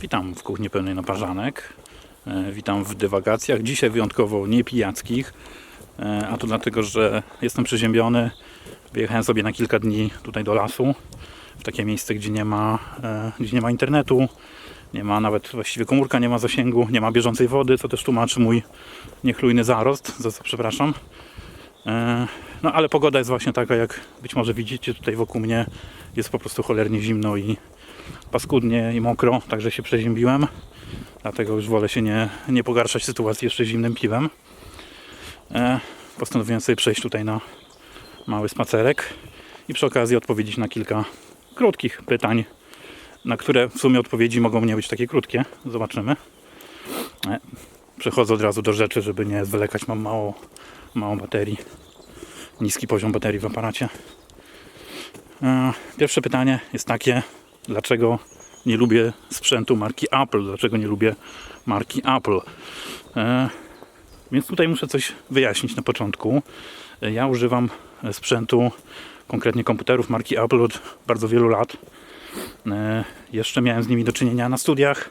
Witam w kuchni pełnej naparzanek. E, Witam w dywagacjach. Dzisiaj wyjątkowo nie pijackich, e, a to dlatego, że jestem przeziębiony. Wyjechałem sobie na kilka dni tutaj do lasu, w takie miejsce, gdzie nie ma, e, gdzie nie ma internetu, nie ma nawet właściwie komórka, nie ma zasięgu, nie ma bieżącej wody, co też tłumaczy mój niechlujny zarost, za co przepraszam. No ale pogoda jest właśnie taka, jak być może widzicie tutaj wokół mnie. Jest po prostu cholernie zimno i paskudnie i mokro, także się przeziębiłem. Dlatego już wolę się nie, nie pogarszać sytuacji jeszcze zimnym piwem. E, postanowiłem sobie przejść tutaj na mały spacerek i przy okazji odpowiedzieć na kilka krótkich pytań, na które w sumie odpowiedzi mogą nie być takie krótkie. Zobaczymy. E, przechodzę od razu do rzeczy, żeby nie zwlekać. Mam mało, mało baterii. Niski poziom baterii w aparacie. E, Pierwsze pytanie jest takie, dlaczego nie lubię sprzętu marki Apple, dlaczego nie lubię marki Apple. E, Więc tutaj muszę coś wyjaśnić na początku. E, Ja używam sprzętu, konkretnie komputerów marki Apple od bardzo wielu lat. E, Jeszcze miałem z nimi do czynienia na studiach,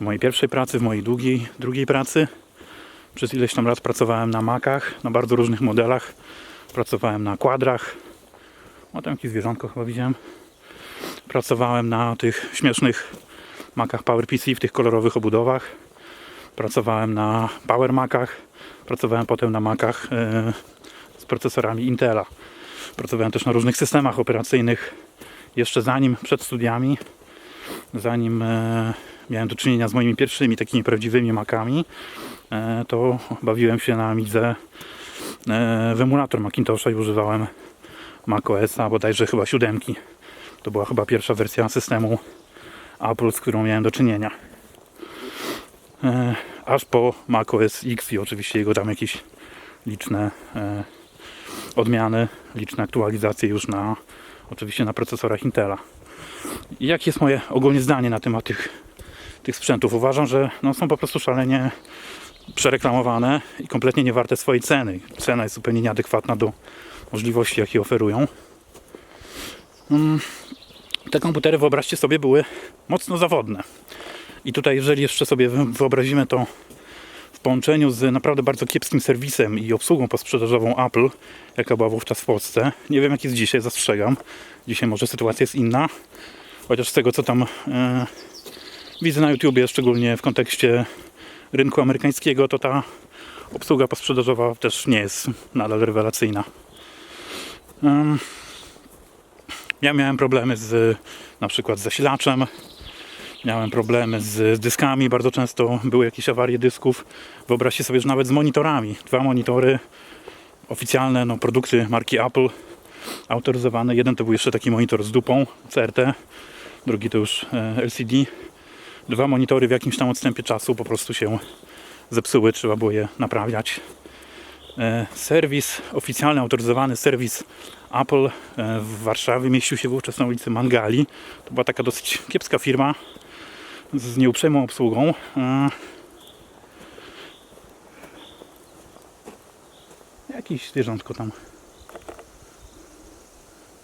w mojej pierwszej pracy, w mojej drugiej, drugiej pracy. Przez ileś tam lat pracowałem na Macach, na bardzo różnych modelach. Pracowałem na kładrach. O, tam jakieś zwierzątko chyba widziałem. Pracowałem na tych śmiesznych Macach PowerPC w tych kolorowych obudowach. Pracowałem na Power Macach. Pracowałem potem na Macach e, z procesorami Intela. Pracowałem też na różnych systemach operacyjnych jeszcze zanim, przed studiami, zanim e, miałem do czynienia z moimi pierwszymi takimi prawdziwymi Macami, e, to bawiłem się na Amidze w emulator Macintosha i używałem macOSa, bodajże chyba siódemki. To była chyba pierwsza wersja systemu Apple, z którą miałem do czynienia. E, aż po macOS X i oczywiście jego tam jakieś liczne e, odmiany, liczne aktualizacje już na oczywiście na procesorach Intela. Jakie jest moje ogólnie zdanie na temat tych, tych sprzętów? Uważam, że no, są po prostu szalenie przereklamowane i kompletnie nie warte swojej ceny. Cena jest zupełnie nieadekwatna do możliwości, jakie oferują. Mm, Te komputery, wyobraźcie sobie, były mocno zawodne. I tutaj, jeżeli jeszcze sobie wy- wyobrazimy to w połączeniu z naprawdę bardzo kiepskim serwisem i obsługą posprzedażową Apple, jaka była wówczas w Polsce, nie wiem jak jest dzisiaj, zastrzegam. Dzisiaj może sytuacja jest inna, chociaż z tego co tam e, widzę na YouTubie, szczególnie w kontekście rynku amerykańskiego, to ta obsługa posprzedażowa też nie jest nadal rewelacyjna. Em, ja miałem problemy z na przykład zasilaczem, miałem problemy z dyskami, bardzo często były jakieś awarie dysków. Wyobraźcie sobie, że nawet z monitorami. Dwa monitory oficjalne, no, produkty marki Apple autoryzowane. Jeden to był jeszcze taki monitor z dupą CRT, drugi to już e, LCD. Dwa monitory w jakimś tam odstępie czasu po prostu się zepsuły, trzeba było je naprawiać. E, Serwis, oficjalny, autoryzowany serwis Apple e, w Warszawie mieścił się wówczas na ulicy Mangali. To była taka dosyć kiepska firma z nieuprzejmą obsługą. E, Jakieś zwierzątko tam.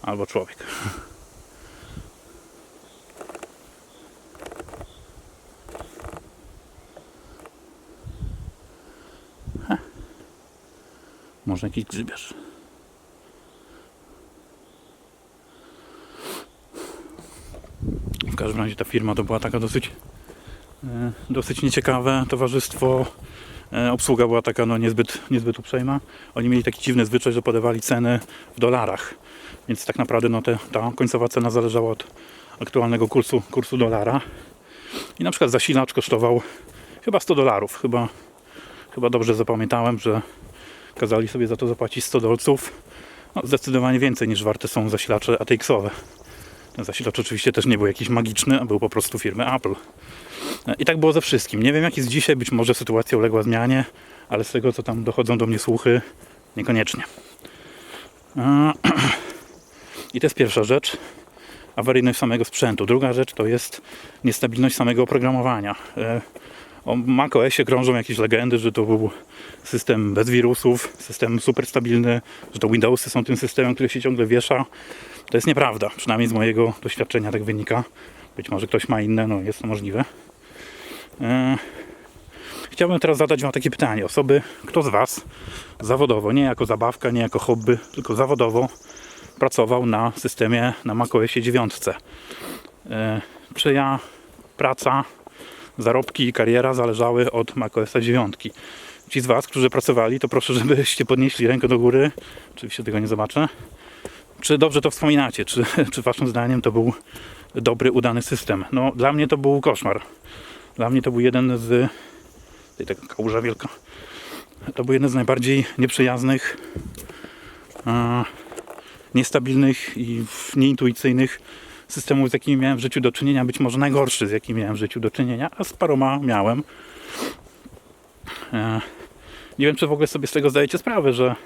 Albo człowiek. Może jakiś grzybierz. W każdym razie ta firma to była taka dosyć e, dosyć nieciekawe towarzystwo. E, Obsługa była taka no, niezbyt, niezbyt uprzejma. Oni mieli taki dziwny zwyczaj, że podawali ceny w dolarach. Więc tak naprawdę no, te, ta końcowa cena zależała od aktualnego kursu, kursu dolara. I na przykład zasilacz kosztował chyba 100 dolarów. Chyba, chyba dobrze zapamiętałem, że kazali sobie za to zapłacić 100 dolców. No, zdecydowanie więcej niż warte są zasilacze ATX-owe. Ten zasilacz oczywiście też nie był jakiś magiczny, a był po prostu firmy Apple. I tak było ze wszystkim. Nie wiem jak jest dzisiaj, być może sytuacja uległa zmianie, ale z tego co tam dochodzą do mnie słuchy, niekoniecznie. E, I to jest pierwsza rzecz. Awaryjność samego sprzętu. Druga rzecz to jest niestabilność samego oprogramowania. O macOSie krążą jakieś legendy, że to był system bez wirusów, system super stabilny, że to Windowsy są tym systemem, który się ciągle wiesza. To jest nieprawda, przynajmniej z mojego doświadczenia tak wynika. Być może ktoś ma inne, no jest to możliwe. E, Chciałbym teraz zadać Wam takie pytanie. Osoby, kto z Was zawodowo, nie jako zabawka, nie jako hobby, tylko zawodowo pracował na systemie na macOSie 9. E, Czyja praca, zarobki i kariera zależały od macOSa 9. Ci z Was, którzy pracowali, to proszę, żebyście podnieśli rękę do góry. Oczywiście tego nie zobaczę. Czy dobrze to wspominacie? Czy, czy Waszym zdaniem to był dobry, udany system? No, dla mnie to był koszmar. Dla mnie to był jeden z Tutaj taka kałuża wielka. To był jeden z najbardziej nieprzyjaznych, e, niestabilnych i nieintuicyjnych systemów, z jakimi miałem w życiu do czynienia. Być może najgorszy, z jakim miałem w życiu do czynienia, a z paroma miałem. E, nie wiem, czy w ogóle sobie z tego zdajecie sprawę, że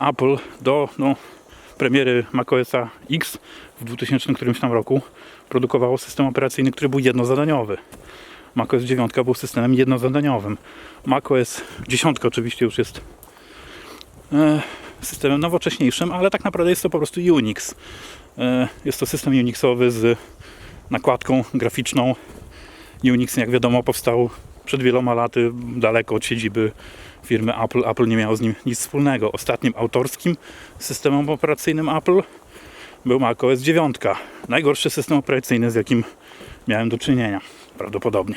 Apple do no, premiery macOSa X w 2000 którymś tam roku produkowało system operacyjny, który był jednozadaniowy. macOS 9 był systemem jednozadaniowym. macOS 10 oczywiście już jest e, systemem nowocześniejszym, ale tak naprawdę jest to po prostu Unix. E, jest to system Unixowy z nakładką graficzną. Unix, jak wiadomo, powstał przed wieloma laty daleko od siedziby firmy Apple. Apple nie miało z nim nic wspólnego. Ostatnim autorskim systemem operacyjnym Apple był macOS 9. Najgorszy system operacyjny, z jakim miałem do czynienia, prawdopodobnie.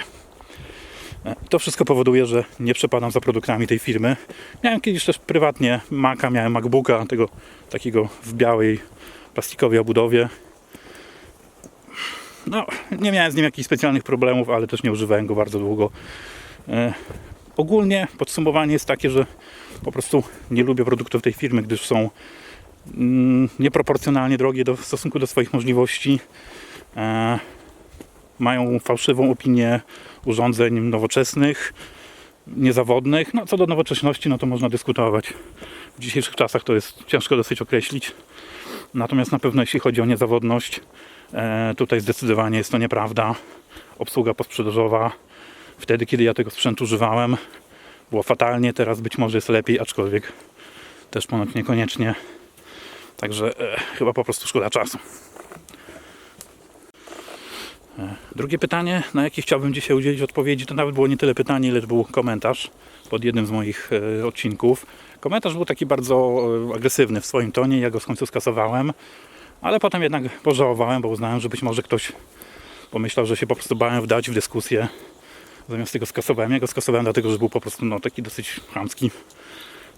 E, To wszystko powoduje, że nie przepadam za produktami tej firmy. Miałem kiedyś też prywatnie Maca, miałem MacBooka, tego takiego w białej plastikowej obudowie. No, nie miałem z nim jakichś specjalnych problemów, ale też nie używałem go bardzo długo. E, ogólnie podsumowanie jest takie, że po prostu nie lubię produktów tej firmy, gdyż są mm, nieproporcjonalnie drogie do, w stosunku do swoich możliwości. E, mają fałszywą opinię urządzeń nowoczesnych, niezawodnych. No, co do nowoczesności, no to można dyskutować. W dzisiejszych czasach to jest ciężko dosyć określić. Natomiast na pewno jeśli chodzi o niezawodność, e, tutaj zdecydowanie jest to nieprawda. Obsługa posprzedażowa, wtedy kiedy ja tego sprzętu używałem, było fatalnie, teraz być może jest lepiej, aczkolwiek też ponoć niekoniecznie. Także e, chyba po prostu szkoda czasu. Drugie pytanie, na jakie chciałbym dzisiaj udzielić odpowiedzi, to nawet było nie tyle pytanie, lecz był komentarz pod jednym z moich e, odcinków. Komentarz był taki bardzo e, agresywny w swoim tonie, ja go w końcu skasowałem, ale potem jednak pożałowałem, bo uznałem, że być może ktoś pomyślał, że się po prostu bałem wdać w dyskusję. Zamiast tego skasowałem. Ja go skasowałem dlatego, że był po prostu no, taki dosyć chamski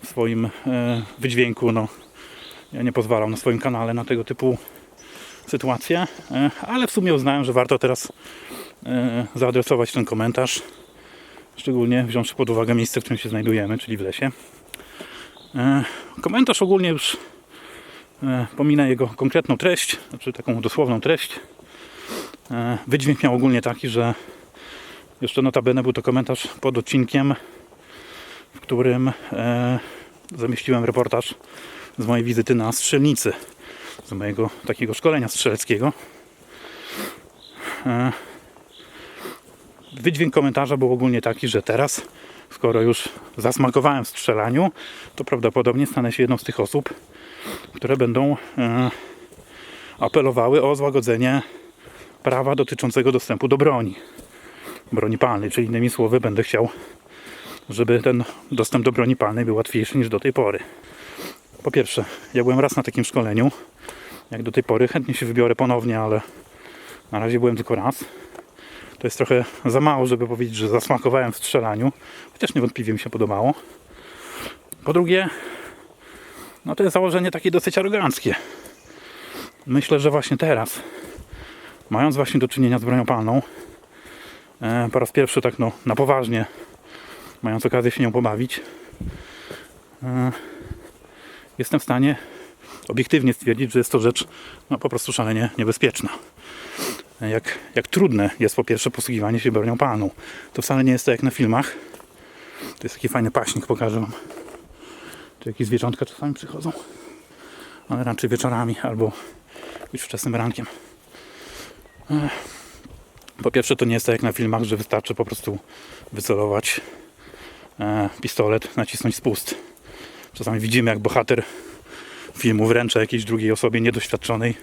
w swoim e, wydźwięku. No. Ja nie pozwalam na swoim kanale na tego typu sytuację, e, ale w sumie uznałem, że warto teraz e, zaadresować ten komentarz. Szczególnie wziąwszy pod uwagę miejsce, w którym się znajdujemy, czyli w lesie. E, Komentarz ogólnie już pominę jego konkretną treść, znaczy taką dosłowną treść. Wydźwięk miał ogólnie taki, że jeszcze notabene był to komentarz pod odcinkiem, w którym zamieściłem reportaż z mojej wizyty na strzelnicy, z mojego takiego szkolenia strzeleckiego. E, wydźwięk komentarza był ogólnie taki, że teraz, skoro już zasmakowałem strzelaniu, to prawdopodobnie stanę się jedną z tych osób, które będą e, apelowały o złagodzenie prawa dotyczącego dostępu do broni. Broni palnej, czyli innymi słowy, będę chciał, żeby ten dostęp do broni palnej był łatwiejszy niż do tej pory. Po pierwsze, ja byłem raz na takim szkoleniu, jak do tej pory. Chętnie się wybiorę ponownie, ale na razie byłem tylko raz. To jest trochę za mało, żeby powiedzieć, że zasmakowałem w strzelaniu, chociaż niewątpliwie mi się podobało. Po drugie, no to jest założenie takie dosyć aroganckie. Myślę, że właśnie teraz, mając właśnie do czynienia z bronią palną, e, po raz pierwszy tak no, na poważnie, mając okazję się nią pobawić, e, jestem w stanie obiektywnie stwierdzić, że jest to rzecz no, po prostu szalenie niebezpieczna. Jak, jak trudne jest po pierwsze posługiwanie się bronią palną. To wcale nie jest tak jak na filmach. To jest taki fajny paśnik, pokażę wam. Tu jakieś zwierzątka czasami przychodzą. Ale raczej wieczorami albo już wczesnym rankiem. Po pierwsze to nie jest tak jak na filmach, że wystarczy po prostu wycelować e, pistolet, nacisnąć spust. Czasami widzimy jak bohater filmu wręcza jakiejś drugiej osobie niedoświadczonej,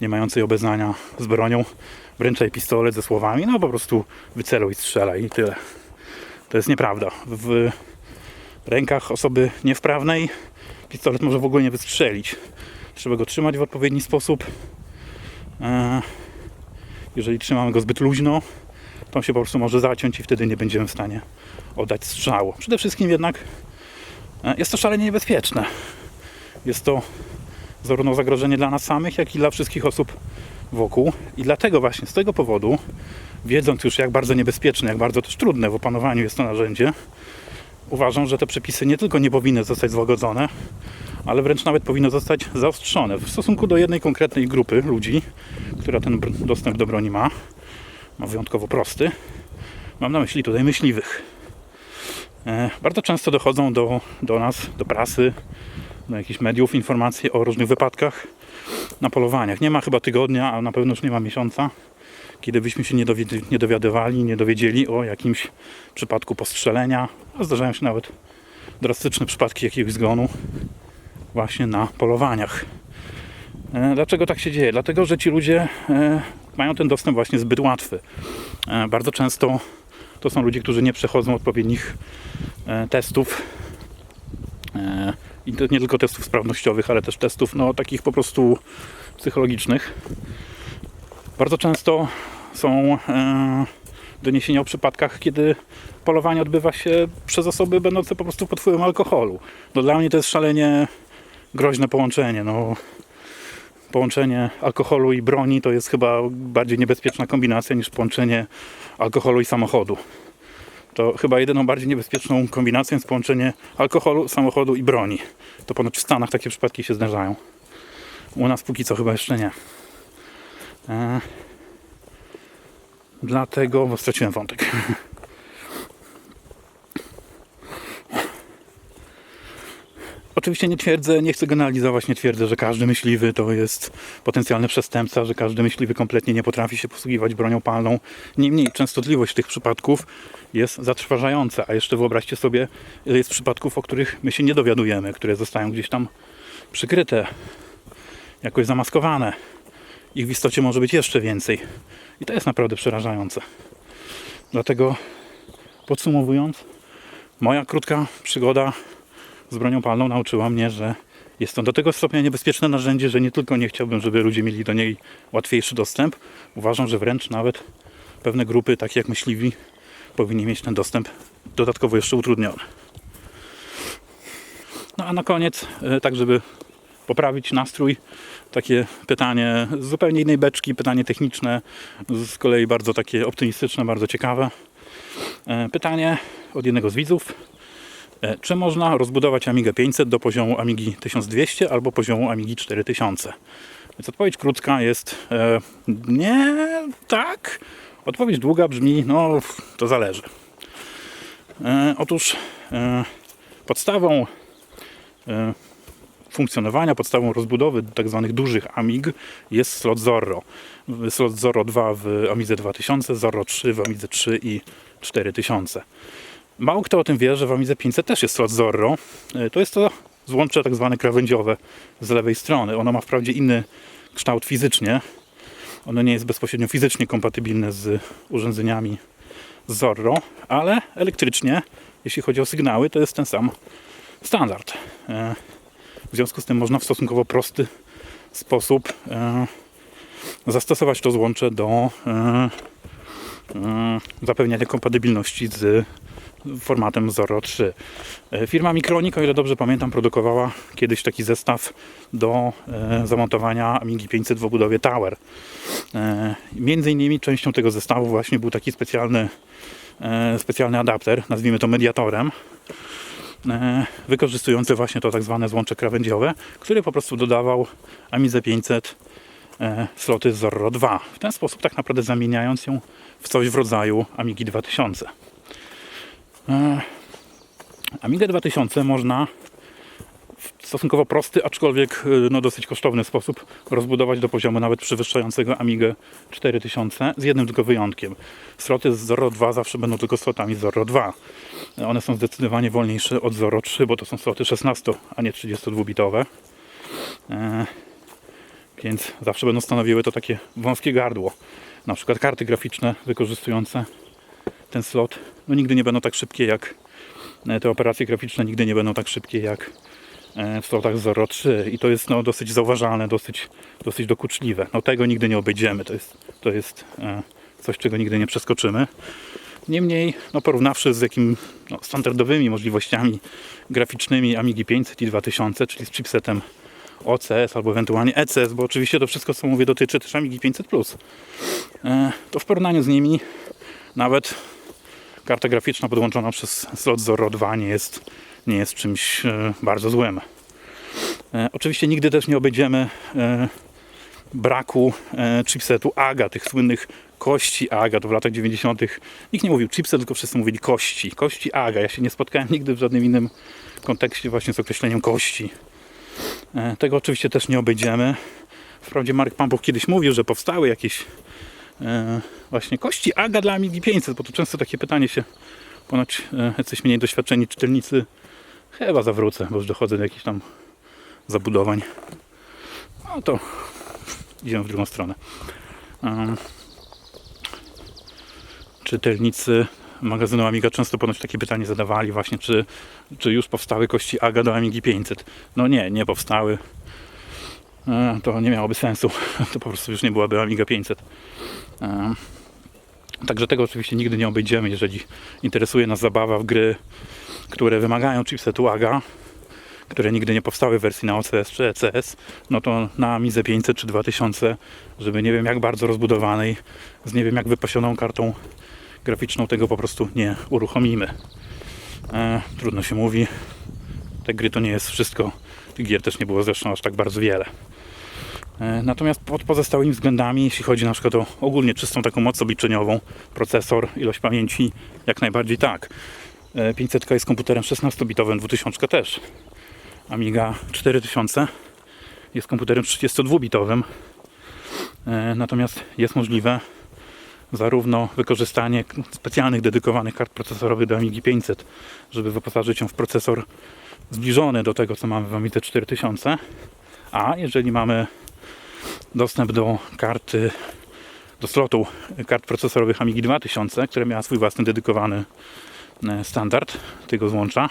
nie mającej obeznania z bronią, wręcza jej pistolet ze słowami, no po prostu wyceluj, strzelaj i tyle. To jest nieprawda. W rękach osoby niewprawnej pistolet może w ogóle nie wystrzelić. Trzeba go trzymać w odpowiedni sposób. E, Jeżeli trzymamy go zbyt luźno, to on się po prostu może zaciąć i wtedy nie będziemy w stanie oddać strzału. Przede wszystkim jednak jest to szalenie niebezpieczne. Jest to zarówno zagrożenie dla nas samych, jak i dla wszystkich osób wokół. I dlatego właśnie z tego powodu, wiedząc już jak bardzo niebezpieczne, jak bardzo też trudne w opanowaniu jest to narzędzie, uważam, że te przepisy nie tylko nie powinny zostać złagodzone, ale wręcz nawet powinny zostać zaostrzone w stosunku do jednej konkretnej grupy ludzi, która ten dostęp do broni ma. Ma wyjątkowo prosty. Mam na myśli tutaj myśliwych. E, Bardzo często dochodzą do, do nas, do prasy, do jakichś mediów informacje o różnych wypadkach na polowaniach. Nie ma chyba tygodnia, a na pewno już nie ma miesiąca, kiedy byśmy się nie, dowied- nie dowiadywali, nie dowiedzieli o jakimś przypadku postrzelenia, a zdarzają się nawet drastyczne przypadki jakiegoś zgonu właśnie na polowaniach. E, Dlaczego tak się dzieje? Dlatego, że ci ludzie e, mają ten dostęp właśnie zbyt łatwy. Bardzo często to są ludzie, którzy nie przechodzą odpowiednich e, testów. E, I to nie tylko testów sprawnościowych, ale też testów no, takich po prostu psychologicznych. Bardzo często są e, doniesienia o przypadkach, kiedy polowanie odbywa się przez osoby będące po prostu pod wpływem alkoholu. No, dla mnie to jest szalenie groźne połączenie. No, połączenie alkoholu i broni to jest chyba bardziej niebezpieczna kombinacja niż połączenie alkoholu i samochodu. To chyba jedyną bardziej niebezpieczną kombinacją jest połączenie alkoholu, samochodu i broni. To ponoć w Stanach takie przypadki się zdarzają. U nas póki co chyba jeszcze nie. E... Dlatego, bo straciłem wątek. Oczywiście nie twierdzę, nie chcę generalizować, nie twierdzę, że każdy myśliwy to jest potencjalny przestępca, że każdy myśliwy kompletnie nie potrafi się posługiwać bronią palną. Niemniej częstotliwość tych przypadków jest zatrważająca, a jeszcze wyobraźcie sobie, ile jest przypadków, o których my się nie dowiadujemy, które zostają gdzieś tam przykryte, jakoś zamaskowane. Ich w istocie może być jeszcze więcej. I to jest naprawdę przerażające. Dlatego podsumowując, moja krótka przygoda z bronią palną nauczyła mnie, że jest to do tego stopnia niebezpieczne narzędzie, że nie tylko nie chciałbym, żeby ludzie mieli do niej łatwiejszy dostęp, uważam, że wręcz nawet pewne grupy, takie jak myśliwi, powinni mieć ten dostęp dodatkowo jeszcze utrudniony. No a na koniec, e, tak żeby poprawić nastrój, takie pytanie z zupełnie innej beczki, pytanie techniczne, z kolei bardzo takie optymistyczne, bardzo ciekawe. E, Pytanie od jednego z widzów. E, Czy można rozbudować Amigę 500 do poziomu Amigi 1200 albo poziomu Amigi 4000? Więc odpowiedź krótka jest e, nie, tak. Odpowiedź długa brzmi, no to zależy. E, otóż e, podstawą e, funkcjonowania, podstawą rozbudowy tak zwanych dużych Amig jest slot Zorro. Slot Zorro 2 w Amidze 2000, Zorro 3 w Amidze 3 i 4000. Mało kto o tym wie, że w Amidze 500 też jest slot Zorro. E, To jest to złącze tak zwane krawędziowe z lewej strony. Ono ma wprawdzie inny kształt fizycznie. Ono nie jest bezpośrednio fizycznie kompatybilne z urządzeniami Zorro, ale elektrycznie, jeśli chodzi o sygnały, to jest ten sam standard. E, W związku z tym można w stosunkowo prosty sposób e, zastosować to złącze do zapewniania kompatybilności z formatem Zorro 3. E, Firma Micronic, o ile dobrze pamiętam, produkowała kiedyś taki zestaw do e, zamontowania Amigi 500 w obudowie Tower. E, Między innymi częścią tego zestawu właśnie był taki specjalny, specjalny adapter, nazwijmy to mediatorem, wykorzystujący właśnie to tak zwane złącze krawędziowe, który po prostu dodawał Amidze 500 e, sloty Zorro 2. W ten sposób tak naprawdę zamieniając ją w coś w rodzaju Amigi 2000. E, Amigę 2000 można w stosunkowo prosty, aczkolwiek y, no, dosyć kosztowny sposób rozbudować do poziomu nawet przewyższającego Amigę 4000 z jednym tylko wyjątkiem. Sloty z Zorro 2 zawsze będą tylko slotami Zorro 2. One są zdecydowanie wolniejsze od Zorro 3, bo to są sloty 16, a nie 32-bitowe. Więc zawsze będą stanowiły to takie wąskie gardło. Na przykład karty graficzne wykorzystujące ten slot, no nigdy nie będą tak szybkie jak e, te operacje graficzne, nigdy nie będą tak szybkie jak e, w slotach Zorro 3 i to jest no, dosyć zauważalne, dosyć, dosyć dokuczliwe. No tego nigdy nie obejdziemy, to jest, to jest e, coś, czego nigdy nie przeskoczymy. Niemniej, no porównawszy z jakim no, standardowymi możliwościami graficznymi Amigi 500 i 2000, czyli z chipsetem OCS albo ewentualnie ECS, bo oczywiście to wszystko, co mówię, dotyczy też Amigi 500+. E, to w porównaniu z nimi nawet karta graficzna podłączona przez slot Zorro 2 nie jest, nie jest czymś e, bardzo złym. E, oczywiście nigdy też nie obejdziemy braku chipsetu AGA, tych słynnych kości AGA, to w latach 90. Nikt nie mówił chipset, tylko wszyscy mówili kości. Kości AGA. Ja się nie spotkałem nigdy w żadnym innym kontekście właśnie z określeniem kości. E, Tego oczywiście też nie obejdziemy. Wprawdzie Mark Pampuch kiedyś mówił, że powstały jakieś e, właśnie kości AGA dla Amigi 500, bo to często takie pytanie się ponoć e, jacyś mniej doświadczeni czytelnicy chyba zawrócę, bo już dochodzę do jakichś tam zabudowań. No to idziemy w drugą stronę. Czytelnicy magazynu Amiga często ponoć takie pytanie zadawali właśnie, czy, czy już powstały kości AGA do Amigi 500. No nie, nie powstały. E, To nie miałoby sensu. To po prostu już nie byłaby Amiga 500. E, Także tego oczywiście nigdy nie obejdziemy, jeżeli interesuje nas zabawa w gry, które wymagają chipsetu AGA, które nigdy nie powstały w wersji na OCS czy ECS, no to na Amidze 500 czy 2000, żeby nie wiem jak bardzo rozbudowanej, z nie wiem jak wypasioną kartą graficzną, tego po prostu nie uruchomimy. E, trudno się mówi. Te gry to nie jest wszystko. Tych gier też nie było zresztą aż tak bardzo wiele. E, Natomiast pod pozostałymi względami, jeśli chodzi na przykład o ogólnie czystą taką moc obliczeniową, procesor, ilość pamięci, jak najbardziej tak. E, 500 jest komputerem 16-bitowym, 2000 też. Amiga 4000 jest komputerem 32-bitowym. E, Natomiast jest możliwe zarówno wykorzystanie specjalnych, dedykowanych kart procesorowych do Amigi 500, żeby wyposażyć ją w procesor zbliżony do tego, co mamy w Amidze 4000, a jeżeli mamy dostęp do karty, do slotu kart procesorowych Amigi 2000, która miała swój własny dedykowany e, standard tego złącza,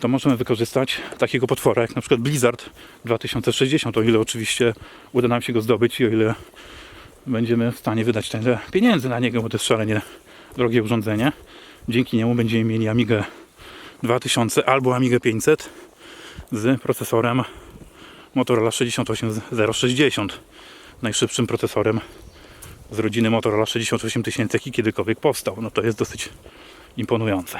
to możemy wykorzystać takiego potwora jak na przykład Blizzard 2060, o ile oczywiście uda nam się go zdobyć i o ile będziemy w stanie wydać tyle pieniędzy na niego, bo to jest szalenie drogie urządzenie. Dzięki niemu będziemy mieli Amigę 2000 albo Amigę 500 z procesorem Motorola 68060 najszybszym procesorem z rodziny Motorola 68000 jaki kiedykolwiek powstał. No to jest dosyć imponujące.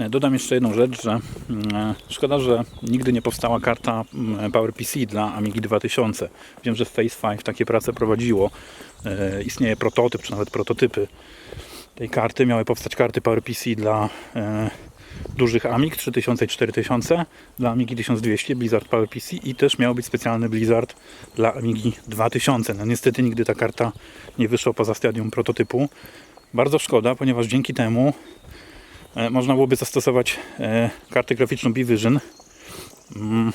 E, Dodam jeszcze jedną rzecz, że mm, szkoda, że nigdy nie powstała karta mm, PowerPC dla Amigi 2000. Wiem, że Face 5 takie prace prowadziło. E, Istnieje prototyp, czy nawet prototypy tej karty. Miały powstać karty PowerPC dla e, dużych Amig 3000 i 4000, dla Amigi 1200 Blizzard PowerPC i też miał być specjalny Blizzard dla Amigi 2000. No niestety nigdy ta karta nie wyszła poza stadium prototypu. Bardzo szkoda, ponieważ dzięki temu e, można byłoby zastosować e, kartę graficzną Bvision, mm,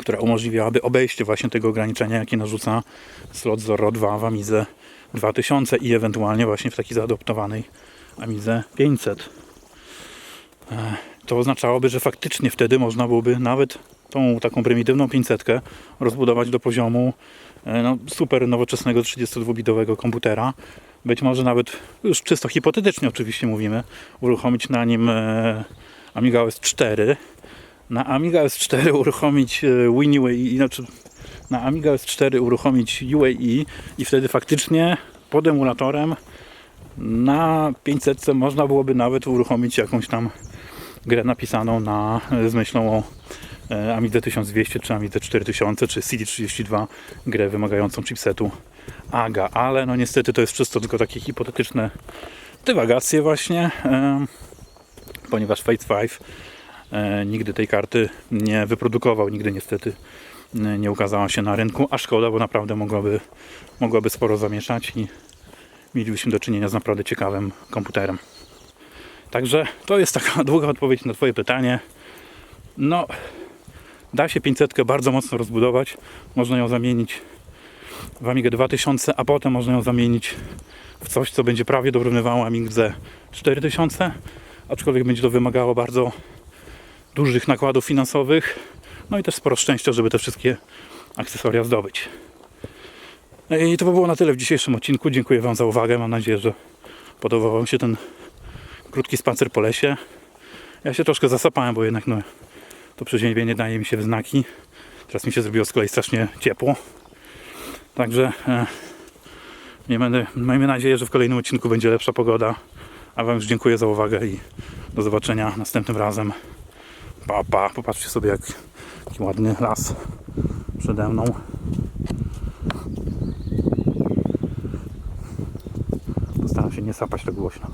która umożliwiałaby obejście właśnie tego ograniczenia, jakie narzuca slot Zorro 2 w Amidze 2000 i ewentualnie właśnie w takiej zaadoptowanej Amidze 500. E, To oznaczałoby, że faktycznie wtedy można byłoby nawet tą taką prymitywną 500 rozbudować do poziomu e, no, super nowoczesnego 32-bitowego komputera. Być może nawet, już czysto hipotetycznie oczywiście mówimy, uruchomić na nim e, Amiga OS 4. Na Amiga OS 4 uruchomić e, WinUAE, znaczy na Amiga OS 4 uruchomić UAE i wtedy faktycznie pod emulatorem na 500 można byłoby nawet uruchomić jakąś tam grę napisaną na, z myślą o e, Amidze 1200 czy Amidze 4000 czy CD32 grę wymagającą chipsetu AGA, ale no niestety to jest czysto tylko takie hipotetyczne dywagacje właśnie, ponieważ Fate 5 e, nigdy tej karty nie wyprodukował, nigdy niestety e, nie ukazała się na rynku, a szkoda, bo naprawdę mogłaby, mogłaby sporo zamieszać i mielibyśmy do czynienia z naprawdę ciekawym komputerem. Także to jest taka długa odpowiedź na Twoje pytanie. No, Da się 500 bardzo mocno rozbudować. Można ją zamienić w Amigę 2000, a potem można ją zamienić w coś, co będzie prawie dorównywało Amigdze 4000, aczkolwiek będzie to wymagało bardzo dużych nakładów finansowych, no i też sporo szczęścia, żeby te wszystkie akcesoria zdobyć. I to by było na tyle w dzisiejszym odcinku. Dziękuję Wam za uwagę. Mam nadzieję, że podobał Wam się ten krótki spacer po lesie. Ja się troszkę zasapałem, bo jednak no, to przeziębienie daje mi się w znaki. Teraz mi się zrobiło z kolei strasznie ciepło. Także e, nie będę, miejmy nadzieję, że w kolejnym odcinku będzie lepsza pogoda. A Wam już dziękuję za uwagę i do zobaczenia następnym razem. Pa, pa. Popatrzcie sobie, jak, jaki ładny las przede mną. Postaram się nie sapać tak głośno.